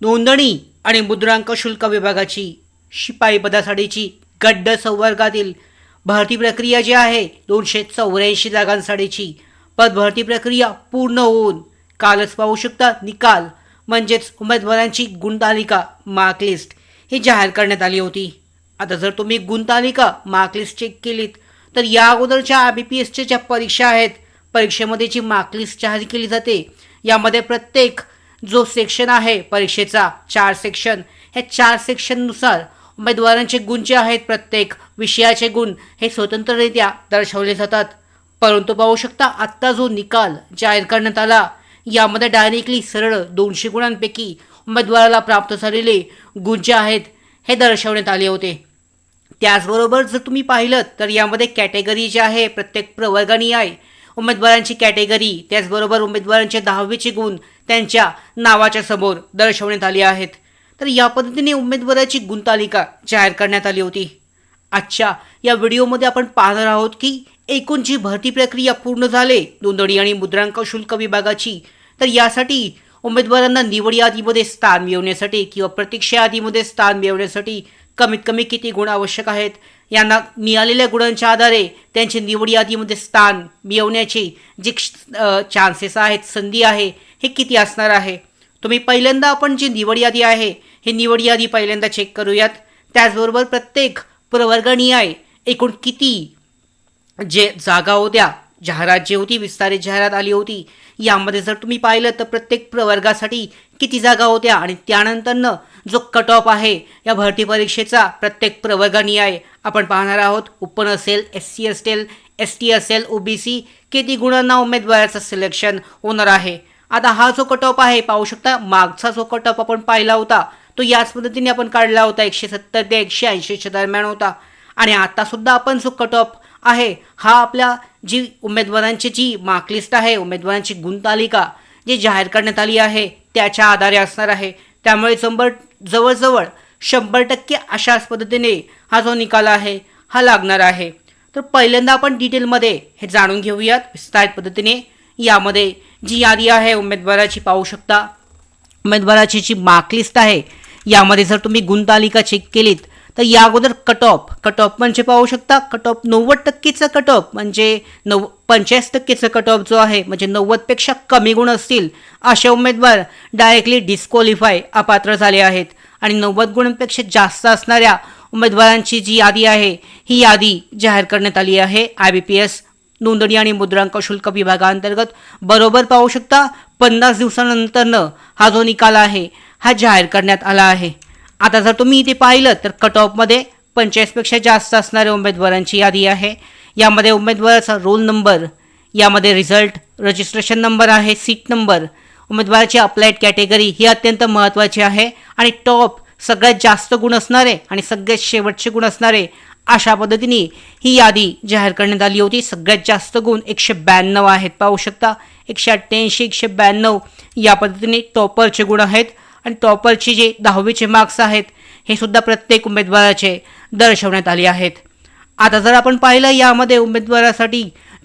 नोंदणी आणि मुद्रांक शुल्क विभागाची शिपाई पदासाठीची गड्ड संवर्गातील भरती प्रक्रिया जी आहे दोनशे चौऱ्याऐंशी जागांसाठीची. पदभरती प्रक्रिया पूर्ण होऊन कालच पाहू शकता निकाल म्हणजेच उमेदवारांची गुणतालिका मार्कलिस्ट ही जाहीर करण्यात आली होती. आता जर तुम्ही गुणतालिका मार्कलिस्ट चेक केलीत तर या अगोदरच्या आय बी पी एसच्या ज्या परीक्षा आहेत परीक्षेमध्ये जी मार्कलिस्ट जाहीर केली जाते यामध्ये प्रत्येक जो सेक्शन आहे परीक्षेचा चार सेक्शन ह्या चार सेक्शननुसार उमेदवारांचे गुण जे आहेत प्रत्येक विषयाचे गुण हे स्वतंत्ररित्या दर्शवले जातात. परंतु पाहू शकता आत्ता जो निकाल जाहीर करण्यात आला यामध्ये डायरेक्टली सरळ दोनशे गुणांपैकी उमेदवाराला प्राप्त झालेले गुण जे आहेत हे दर्शवण्यात आले होते. त्याचबरोबर जर तुम्ही पाहिलं तर यामध्ये कॅटेगरी जी आहे प्रत्येक प्रवर्गानी आहे उमेदवारांची कॅटेगरी त्याचबरोबर उमेदवारांचे दहावीचे गुण त्यांच्या नावाच्या समोर दर्शवण्यात आले आहेत. तर या पद्धतीने उमेदवाराची गुणतालिका जाहीर करण्यात आली होती. आजच्या या व्हिडिओमध्ये आपण पाहणार आहोत की एकूण जी भरती प्रक्रिया पूर्ण झाले नोंदणी आणि मुद्रांक शुल्क विभागाची तर यासाठी उमेदवारांना निवड यादीमध्ये स्थान मिळवण्यासाठी किंवा प्रतीक्षा यादीमध्ये स्थान मिळवण्यासाठी कमीत कमी किती गुण आवश्यक आहेत? यांना मिळालेल्या गुणांच्या आधारे त्यांची निवड यादीमध्ये स्थान मिळवण्याची जी चान्सेस आहेत संधी आहे हे किती असणार आहे? तुम्ही पहिल्यांदा आपण जी निवड यादी आहे ही निवड यादी पहिल्यांदा चेक करूयात. त्याचबरोबर प्रत्येक प्रवर्गानी एकूण किती जे जागा होत्या जाहिरात जी होती विस्तारित जाहिरात आली होती यामध्ये जर तुम्ही पाहिलं तर प्रत्येक प्रवर्गासाठी किती जागा होत्या आणि त्यानंतरनं जो कट ऑफ आहे या भरती परीक्षेचा प्रत्येक प्रवर्गानी आहे. आपण पाहणार आहोत ओपन असेल एस सी असेल एस टी असेल ओ बी सी किती गुणांना उमेदवाराचं सिलेक्शन होणार आहे. आता हा जो कट ऑफ आहे पाहू शकता मागचा जो कट ऑफ आपण पाहिला होता तो याच पद्धतीने आपण काढला होता एकशे सत्तर ते एकशे ऐंशीच्या दरम्यान होता. आणि आतासुद्धा आपण जो कट ऑफ आहे हा आपल्या जी उमेदवारांची जी मार्कलिस्ट आहे उमेदवारांची गुणतालिका जी जाहीर करण्यात आली आहे त्याच्या आधारे असणार आहे. त्यामुळे शंभर जवळजवळ शंभर टक्के अशाच पद्धतीने हा जो निकाल आहे हा लागणार आहे. तर पहिल्यांदा आपण डिटेलमध्ये हे जाणून घेऊयात विस्तारित पद्धतीने. यामध्ये जी यादी आहे उमेदवाराची पाहू शकता. उमेदवाराची जी मार्कलिस्ट आहे यामध्ये जर तुम्ही गुणतालिका चेक केलीत तर या अगोदर कट ऑफ कट ऑफ म्हणजे पाहू शकता कट ऑफ नव्वद टक्केचं कट ऑफ म्हणजे नव पंचेचाळीस टक्केचं कट ऑफ जो आहे म्हणजे नव्वदपेक्षा कमी गुण असतील असे उमेदवार डायरेक्टली डिस्क्वालिफाय अपात्र झाले आहेत. आणि नव्वद गुणांपेक्षा जास्त असणाऱ्या उमेदवारांची जी यादी आहे ही यादी जाहीर करण्यात आली आहे. आय बी पी एस नोंदणी आणि मुद्रांक शुल्क विभागाअंतर्गत बरोबर पाहू शकता पन्नास दिवसानंतरनं हा जो निकाल आहे हा जाहीर करण्यात आला आहे. आता जर तुम्ही इथे पाहिलं तर कट ऑफमध्ये पंचेचाळीसपेक्षा जास्त असणाऱ्या उमेदवारांची यादी आहे. यामध्ये उमेदवाराचा रोल नंबर यामध्ये रिझल्ट रजिस्ट्रेशन नंबर आहे सीट नंबर उमेदवाराची अप्लाइड कॅटेगरी ही अत्यंत महत्त्वाची आहे आणि टॉप सगळ्यात जास्त गुण असणारे आणि सगळ्यात शेवटचे गुण असणारे अशा पद्धतीने ही यादी जाहीर करण्यात आली होती. सगळ्यात जास्त गुण एकशे ब्याण्णव आहेत. पाहू शकता एकशे अठ्ठ्याऐंशी एकशे ब्याण्णव या पद्धतीने टॉपरचे गुण आहेत. आणि टॉपरचे जे दहावीचे मार्क्स आहेत हे सुद्धा प्रत्येक उमेदवाराचे दर्शवण्यात आले आहेत. आता जर आपण पाहिलं यामध्ये उमेदवारासाठी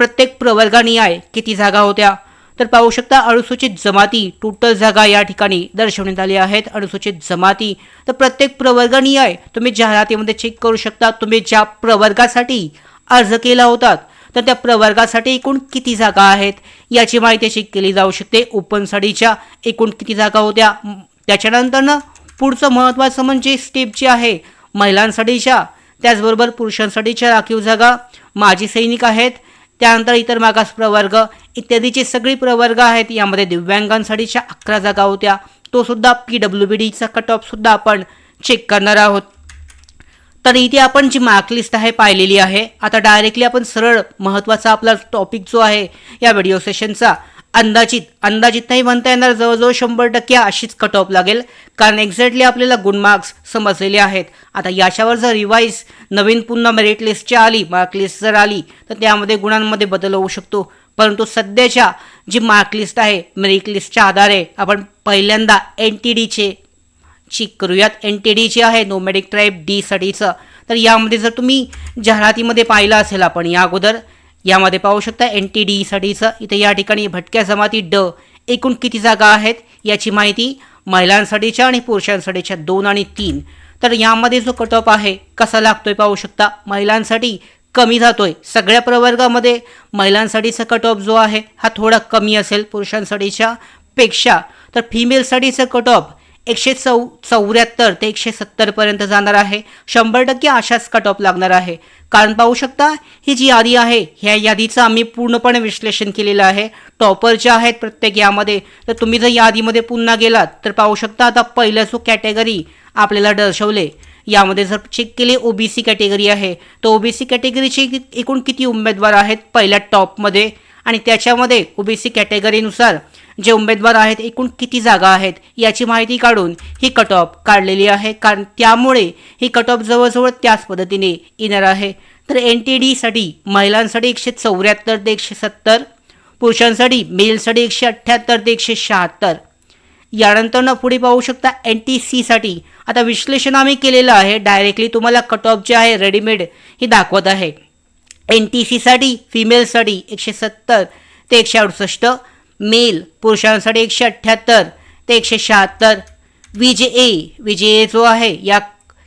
प्रत्येक प्रवर्गानी आहे किती जागा होत्या तर पाहू शकता अनुसूचित जमाती टोटल जागा या ठिकाणी दर्शवण्यात आली आहेत. अनुसूचित जमाती तर प्रत्येक प्रवर्गानी आहे तुम्ही जाहिरातीमध्ये चेक करू शकता तुम्ही ज्या प्रवर्गासाठी अर्ज केला होतात तर त्या प्रवर्गासाठी एकूण किती जागा आहेत याची माहिती चेक केली जाऊ शकते. ओपनसाठीच्या एकूण किती जागा होत्या त्याच्यानंतरनं पुढचं महत्त्वाचं म्हणजे स्टेप जी आहे महिलांसाठीच्या. त्याचबरोबर पुरुषांसाठीच्या राखीव जागा माजी सैनिक आहेत त्यानंतर इतर मागास प्रवर्ग इत्यादीचे सगळी प्रवर्ग आहेत. यामध्ये दिव्यांगांसाठीच्या अकरा जागा होत्या. तो सुद्धा पी डब्ल्यू बी डीचा कट ऑफसुद्धा आपण चेक करणार आहोत. तर इथे आपण जी मार्कलिस्ट आहे पाहिलेली आहे. आता डायरेक्टली आपण सरळ महत्त्वाचा आपला टॉपिक जो आहे या व्हिडिओ सेशनचा अंदाजित अंदाजित नाही म्हणता येणार जवळजवळ शंभर टक्के अशीच कट ऑफ लागेल. कारण एक्झॅक्टली आपल्याला गुड मार्क्स समजलेले आहेत. आता याच्यावर जर रिवाईज नवीन पुन्हा मेरिट लिस्टच्या आली मार्क लिस्ट जर आली तर त्यामध्ये गुणांमध्ये बदल होऊ शकतो. परंतु सध्याच्या जी मार्क लिस्ट आहे मेरिट लिस्टच्या आधारे आपण पहिल्यांदा एन टी डीचे चेक करूयात. एन टी डीचे आहे नोमॅडिक ट्राईब डीसाठीचं तर यामध्ये जर तुम्ही जाहिरातीमध्ये पाहिलं असेल आपण या अगोदर यामध्ये पाहू शकता एन टी डीसाठीचं इथे या ठिकाणी भटक्या जमाती ड एकूण किती जागा आहेत याची माहिती महिलांसाठीच्या आणि पुरुषांसाठीच्या दोन आणि तीन. तर यामध्ये जो कट ऑफ आहे कसा लागतोय पाहू शकता महिलांसाठी कमी जातोय. सगळ्या प्रवर्गामध्ये महिलांसाठीचा कट ऑफ जो आहे हा थोडा कमी असेल पुरुषांसाठीच्या पेक्षा. तर फिमेलसाठीचं कट ऑफ एकशे चौ चौऱ्याहत्तर ते एकशे सत्तरपर्यंत जाणार आहे. शंभर टक्के अशाच कट ऑफ लागणार आहे. कारण पाहू शकता ही जी यादी आहे ह्या यादीचं आम्ही पूर्णपणे विश्लेषण केलेलं आहे. टॉपर जे आहेत प्रत्येक यामध्ये तर तुम्ही जर यादीमध्ये पुन्हा गेलात तर पाहू शकता आता पहिलं जो कॅटेगरी आपल्याला दर्शवले यामध्ये जर चेक केले ओबीसी कॅटेगरी आहे. तर ओबीसी कॅटेगरीचे एकूण किती उमेदवार आहेत पहिल्या टॉपमध्ये आणि त्याच्यामध्ये ओबीसी कॅटेगरीनुसार जे उमेदवार आहेत एकूण किती जागा आहेत याची माहिती काढून ही कट ऑफ काढलेली आहे. कारण त्यामुळे ही कट ऑफ जवळजवळ त्याच पद्धतीने येणार आहे. तर एन टी डीसाठी महिलांसाठी एकशे चौऱ्याहत्तर ते एकशे सत्तर पुरुषांसाठी मेलसाठी एकशे अठ्ठ्याहत्तर ते एकशे शहात्तर. यानंतर पुढे पाहू शकता एन टी सीसाठी आता विश्लेषण आम्ही केलेलं आहे. डायरेक्टली तुम्हाला कट ऑफ जे आहे रेडीमेड हे दाखवत आहे. एन टी सीसाठी फिमेलसाठी एकशे सत्तर ते एकशे अडुसष्ट मेल. पुरुषांसाठी एकशे अठ्ठ्याहत्तर ते एकशे शहात्तर. विजे जे ए विजे जे ए जो आहे या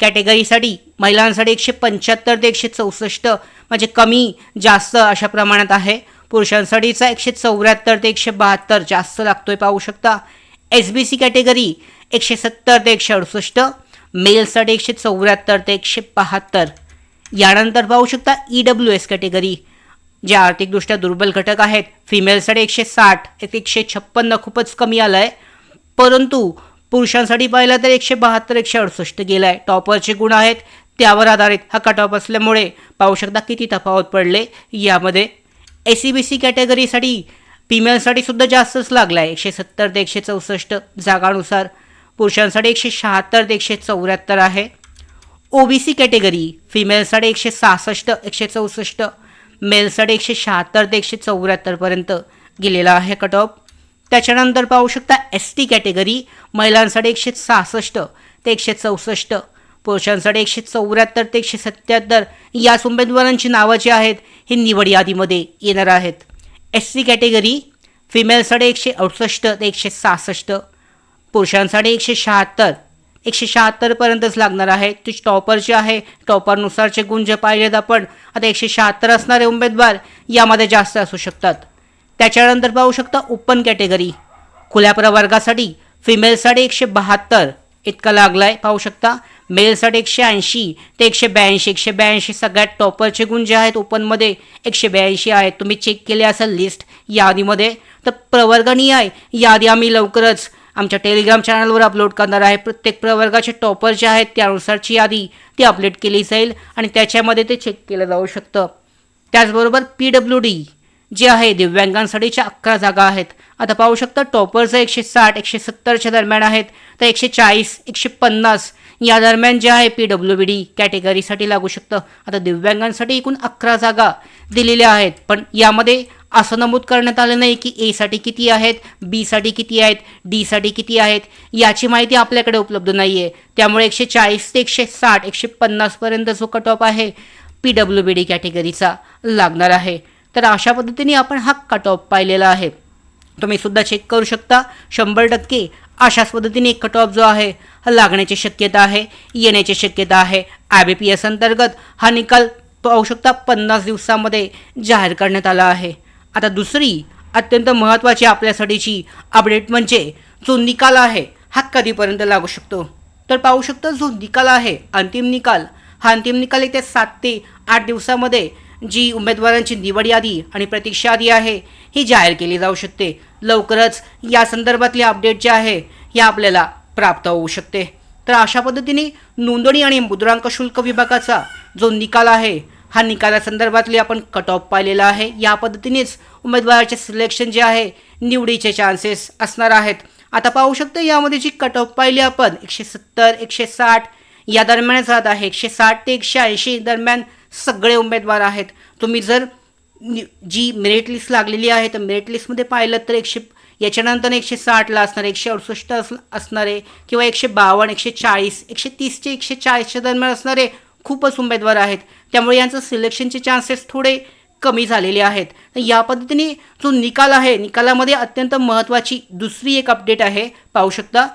कॅटेगरीसाठी महिलांसाठी एकशे पंच्याहत्तर ते एकशे चौसष्ट. म्हणजे कमी जास्त अशा प्रमाणात आहे. पुरुषांसाठीचा एकशे चौऱ्याहत्तर ते एकशे बहात्तर. जास्त लागतोय पाहू शकता. एस बी सी कॅटेगरी एकशे सत्तर ते एकशे अडुसष्ट. मेलसाठी एकशे चौऱ्याहत्तर ते एकशे बहात्तर. यानंतर पाहू शकता ई डब्ल्यू एस कॅटेगरी. जे आर्थिकदृष्ट्या दुर्बल घटक आहेत फिमेलसाठी एकशे साठ एक एकशे छप्पन्न खूपच कमी आलं आहे परंतु पुरुषांसाठी पाहिलं तर एकशे बहात्तर एकशे अडुसष्ट गेलं आहे टॉपरचे गुण आहेत त्यावर आधारित हा कट ऑफ असल्यामुळे पाहू शकता किती तफावत पडले. यामध्ये एस सी बी सी कॅटेगरीसाठी फिमेलसाठी सुद्धा जास्तच लागला आहे एकशे सत्तर ते एकशे चौसष्ट जागानुसार. पुरुषांसाठी एकशे शहात्तर ते एकशे चौऱ्याहत्तर आहे. ओ बी सी कॅटेगरी फिमेलसाठी एकशे सहासष्ट एकशे चौसष्ट. मेलसाठी एकशे शहात्तर ते एकशे चौऱ्याहत्तरपर्यंत गेलेला आहे कट ऑफ त्याच्यानंतर पाहू शकता एस टी कॅटेगरी महिलांसाठी एकशे सहासष्ट ते एकशे चौसष्ट पुरुषांसाठी एकशे चौऱ्याहत्तर ते एकशे सत्याहत्तर. याच उमेदवारांची नावं जी आहेत ही निवड यादीमध्ये येणार आहेत. एस सी कॅटेगरी फिमेलसाठी एकशे अडुसष्ट ते एकशे सहासष्ट पुरुषांसाठी एकशे शहात्तर. एकशे शहात्तरपर्यंतच लागणार आहे. ती टॉपर जे आहे टॉपरनुसारचे गुण जे पाहिलेत आपण आता एकशे शहात्तर असणारे उमेदवार यामध्ये जास्त असू शकतात. त्याच्यानंतर पाहू शकता ओपन कॅटेगरी खुल्या प्रवर्गासाठी फिमेलसाठी एकशे बहात्तर इतका लागला आहे पाहू शकता मेलसाठी एकशे ऐंशी ते एकशे ब्याऐंशी एकशे ब्याऐंशी सगळ्यात टॉपरचे गुण जे आहेत ओपनमध्ये एकशे ब्याऐंशी आहेत. तुम्ही चेक केले असेल लिस्ट यादीमध्ये तर प्रवर्गनीय आहे यादी आम्ही लवकरच आमच्या टेलिग्राम चॅनलवर अपलोड करणार आहे. प्रत्येक प्रवर्गाचे टॉपर जे आहेत त्यानुसारची यादी ती अपडेट केली जाईल आणि त्याच्यामध्ये ते चेक केलं जाऊ शकतं. त्याचबरोबर पी डब्ल्यू डी जे आहे दिव्यांगांसाठीच्या अकरा जागा आहेत. आता पाहू शकता टॉपर्स एकशे साठ एकशे सत्तरच्या दरम्यान आहेत. तर एकशे चाळीस एकशे पन्नास या दरम्यान जे आहे पी डब्ल्यू बी डी कॅटेगरीसाठी लागू शकतं. आता दिव्यांगांसाठी एकूण अकरा जागा दिलेल्या आहेत. पण यामध्ये असं नमूद करण्यात आलं नाही की एसाठी किती आहेत बीसाठी किती आहेत डीसाठी किती आहेत याची माहिती आपल्याकडे उपलब्ध नाही आहे त्यामुळे एकशे चाळीस ते एकशे साठ एकशे पन्नासपर्यंत जो कट ऑफ आहे पी डब्ल्यू बी डी कॅटेगरीचा लागणार आहे. तर अशा पद्धतीने आपण हा कट ऑफ पाहिलेला आहे. तुम्ही सुद्धा चेक करू शकता. शंभर टक्के अशाच पद्धतीने एक कट ऑफ जो आहे हा लागण्याची शक्यता आहे येण्याची शक्यता आहे. आय बी पी एस अंतर्गत हा निकाल पाहू शकता पन्नास दिवसामध्ये जाहीर करण्यात आला आहे. आता दुसरी अत्यंत महत्त्वाची आपल्यासाठीची अपडेट म्हणजे जो निकाल आहे हा कधीपर्यंत लागू शकतो? तर पाहू शकतो जो निकाल आहे अंतिम निकाल हा अंतिम निकाल येत्या सात ते आठ दिवसामध्ये जी उमेदवारांची निवड यादी आणि प्रतीक्षा यादी आहे ही जाहीर केली जाऊ शकते. लवकरच या संदर्भातली अपडेट जे आहे या आपल्याला प्राप्त होऊ शकते. तर अशा पद्धतीने नोंदणी आणि मुद्रांक शुल्क विभागाचा जो निकाल आहे हा निकालासंदर्भातली आपण कट ऑफ पाहिलेला आहे. या पद्धतीनेच उमेदवाराचे सिलेक्शन जे आहे निवडीचे चान्सेस असणार आहेत. आता पाहू शकतो यामध्ये जी कट ऑफ पाहिली आपण एकशे सत्तर एकशे साठ या दरम्यानच राहत आहे. एकशे साठ ते एकशे ऐंशी दरम्यान सगळे उमेदवार आहेत. तुम्ही जर नि- जी मेरिट लिस्ट लागलेली आहे तर मेरिट लिस्टमध्ये पाहिलं तर एकशे याच्यानंतर एकशे साठला असणारे एकशे अडुसष्ट अस असणारे किंवा एकशे बावन्न एकशे चाळीस एकशे तीस ते एकशे चाळीसच्या दरम्यान असणारे खूपच उमेदवार आहेत. त्यामुळे यांचं सिलेक्शनचे चान्सेस थोडे कमी झालेले आहेत. तर या पद्धतीने जो निकाल आहे निकालामध्ये अत्यंत महत्त्वाची दुसरी एक अपडेट आहे. पाहू शकता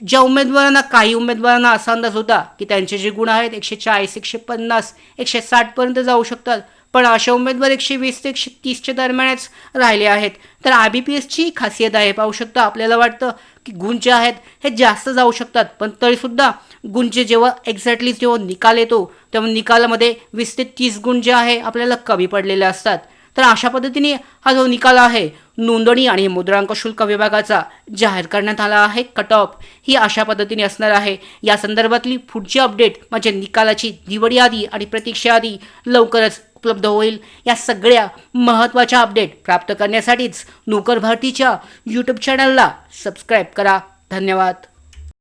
ज्या उमेदवारांना काही उमेदवारांना असा अंदाज होता की त्यांचे जे गुण आहेत एकशे चाळीस एकशे पन्नास एकशे साठपर्यंत जाऊ शकतात. पण अशा उमेदवार एकशे वीस ते एकशे तीसच्या दरम्यानच राहिले आहेत. तर आय बी पी एसची खासियत आहे. पाहू शकता आपल्याला वाटतं की गुण जे आहेत हे जास्त जाऊ शकतात. पण तरीसुद्धा गुणचे जेव्हा एक्झॅक्टली जेव्हा निकाल येतो तेव्हा निकालामध्ये वीस ते तीस गुण जे आहे आपल्याला कमी पडलेले असतात. तर अशा पद्धतीने हा जो निकाल आहे नोंदणी आणि मुद्रांक शुल्क विभागाचा जाहीर करण्यात आला आहे. कट ऑफ ही अशा पद्धतीने असणार आहे. या संदर्भातली पुढची अपडेट म्हणजे निकालाची निवड यादी आणि प्रतीक्षा यादी लवकरच उपलब्ध होईल. या सगळ्या महत्त्वाच्या अपडेट प्राप्त करण्यासाठीच नोकर भरतीच्या यूट्यूब चॅनलला सबस्क्राईब करा. धन्यवाद.